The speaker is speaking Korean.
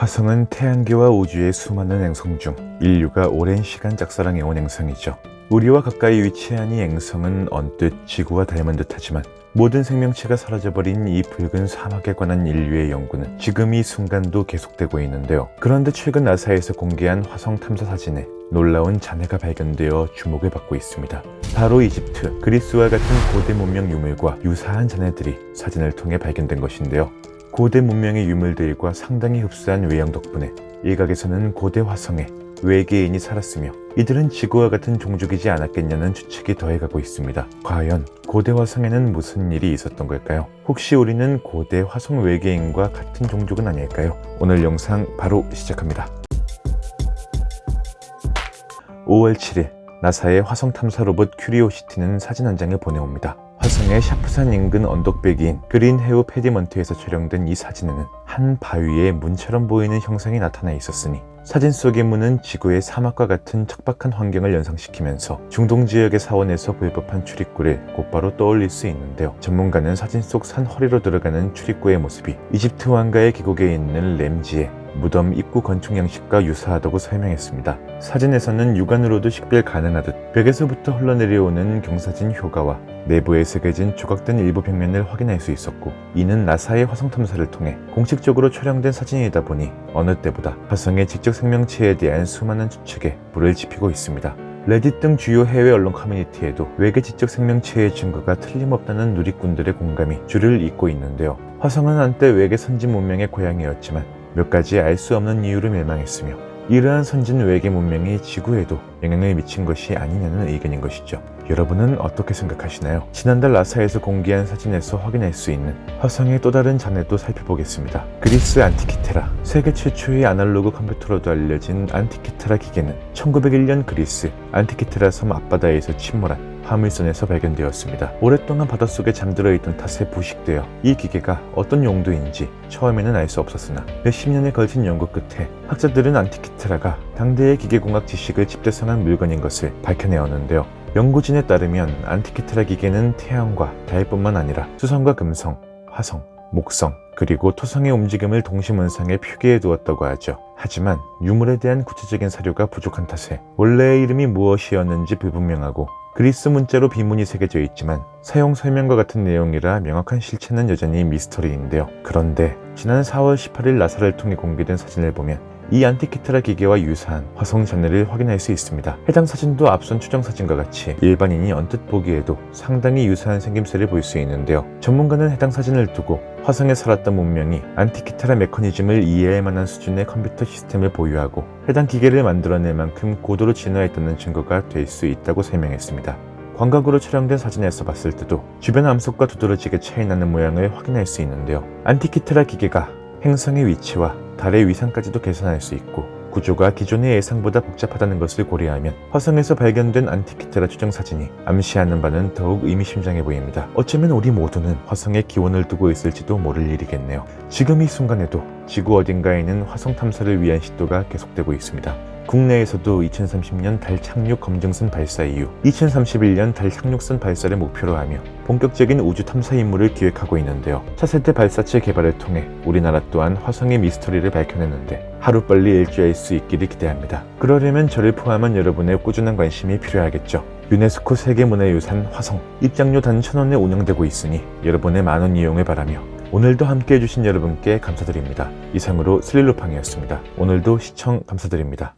화성은 태양계와 우주의 수많은 행성 중 인류가 오랜 시간 짝사랑해온 행성이죠. 우리와 가까이 위치한 이 행성은 언뜻 지구와 닮은 듯하지만 모든 생명체가 사라져버린 이 붉은 사막에 관한 인류의 연구는 지금 이 순간도 계속되고 있는데요. 그런데 최근 나사에서 공개한 화성 탐사 사진에 놀라운 잔해가 발견되어 주목을 받고 있습니다. 바로 이집트, 그리스와 같은 고대 문명 유물과 유사한 잔해들이 사진을 통해 발견된 것인데요. 고대 문명의 유물들과 상당히 흡사한 외형 덕분에 일각에서는 고대 화성에 외계인이 살았으며 이들은 지구와 같은 종족이지 않았겠냐는 추측이 더해가고 있습니다. 과연 고대 화성에는 무슨 일이 있었던 걸까요? 혹시 우리는 고대 화성 외계인과 같은 종족은 아닐까요? 오늘 영상 바로 시작합니다. 5월 7일 나사의 화성 탐사 로봇 큐리오시티는 사진 한 장을 보내옵니다. 화성의 샤프산 인근 언덕배기인 그린 헤우 페디먼트에서 촬영된 이 사진에는 한 바위에 문처럼 보이는 형상이 나타나 있었으니 사진 속의 문은 지구의 사막과 같은 척박한 환경을 연상시키면서 중동 지역의 사원에서 불법한 출입구를 곧바로 떠올릴 수 있는데요. 전문가는 사진 속 산 허리로 들어가는 출입구의 모습이 이집트 왕가의 계곡에 있는 램지의 무덤 입구 건축 양식과 유사하다고 설명했습니다. 사진에서는 육안으로도 식별 가능하듯 벽에서부터 흘러내려오는 경사진 효과와 내부에 새겨진 조각된 일부 벽면을 확인할 수 있었고 이는 나사의 화성 탐사를 통해 공식적으로 촬영된 사진이다 보니 어느 때보다 화성의 직접 생명체에 대한 수많은 추측에 불을 지피고 있습니다. 레딧 등 주요 해외 언론 커뮤니티에도 외계 지적 생명체의 증거가 틀림없다는 누리꾼들의 공감이 줄을 잇고 있는데요. 화성은 한때 외계 선진 문명의 고향이었지만 몇 가지 알 수 없는 이유로 멸망했으며 이러한 선진 외계 문명이 지구에도 영향을 미친 것이 아니냐는 의견인 것이죠. 여러분은 어떻게 생각하시나요? 지난달 나사에서 공개한 사진에서 확인할 수 있는 화성의 또 다른 잔해도 살펴보겠습니다. 그리스 안티키테라, 세계 최초의 아날로그 컴퓨터로도 알려진 안티키테라 기계는 1901년 그리스 안티키테라 섬 앞바다에서 침몰한 화물선에서 발견되었습니다. 오랫동안 바닷속에 잠들어 있던 탓에 부식되어 이 기계가 어떤 용도인지 처음에는 알 수 없었으나 몇십 년에 걸친 연구 끝에 학자들은 안티키테라가 당대의 기계공학 지식을 집대성한 물건인 것을 밝혀내었는데요. 연구진에 따르면 안티키테라 기계는 태양과 달뿐만 아니라 수성과 금성, 화성, 목성, 그리고 토성의 움직임을 동시문상에 표기해 두었다고 하죠. 하지만 유물에 대한 구체적인 사료가 부족한 탓에 원래의 이름이 무엇이었는지 불분명하고 그리스 문자로 비문이 새겨져 있지만 사용 설명과 같은 내용이라 명확한 실체는 여전히 미스터리인데요. 그런데 지난 4월 18일 나사를 통해 공개된 사진을 보면 이 안티키테라 기계와 유사한 화성 잔해를 확인할 수 있습니다. 해당 사진도 앞선 추정 사진과 같이 일반인이 언뜻 보기에도 상당히 유사한 생김새를 볼 수 있는데요. 전문가는 해당 사진을 두고 화성에 살았던 문명이 안티키테라 메커니즘을 이해할 만한 수준의 컴퓨터 시스템을 보유하고 해당 기계를 만들어낼 만큼 고도로 진화했다는 증거가 될 수 있다고 설명했습니다. 광각으로 촬영된 사진에서 봤을 때도 주변 암석과 두드러지게 차이나는 모양을 확인할 수 있는데요. 안티키테라 기계가 행성의 위치와 달의 위상까지도 계산할 수 있고 구조가 기존의 예상보다 복잡하다는 것을 고려하면 화성에서 발견된 안티키테라 추정 사진이 암시하는 바는 더욱 의미심장해 보입니다. 어쩌면 우리 모두는 화성에 기원을 두고 있을지도 모를 일이겠네요. 지금 이 순간에도 지구 어딘가에는 화성 탐사를 위한 시도가 계속되고 있습니다. 국내에서도 2030년 달 착륙 검증선 발사 이후 2031년 달 착륙선 발사를 목표로 하며 본격적인 우주 탐사 임무를 기획하고 있는데요. 차세대 발사체 개발을 통해 우리나라 또한 화성의 미스터리를 밝혀내는데 하루빨리 일주할 수 있기를 기대합니다. 그러려면 저를 포함한 여러분의 꾸준한 관심이 필요하겠죠. 유네스코 세계문화유산 화성 입장료 단 천원에 운영되고 있으니 여러분의 많은 이용을 바라며 오늘도 함께 해주신 여러분께 감사드립니다. 이상으로 스릴루팡이었습니다. 오늘도 시청 감사드립니다.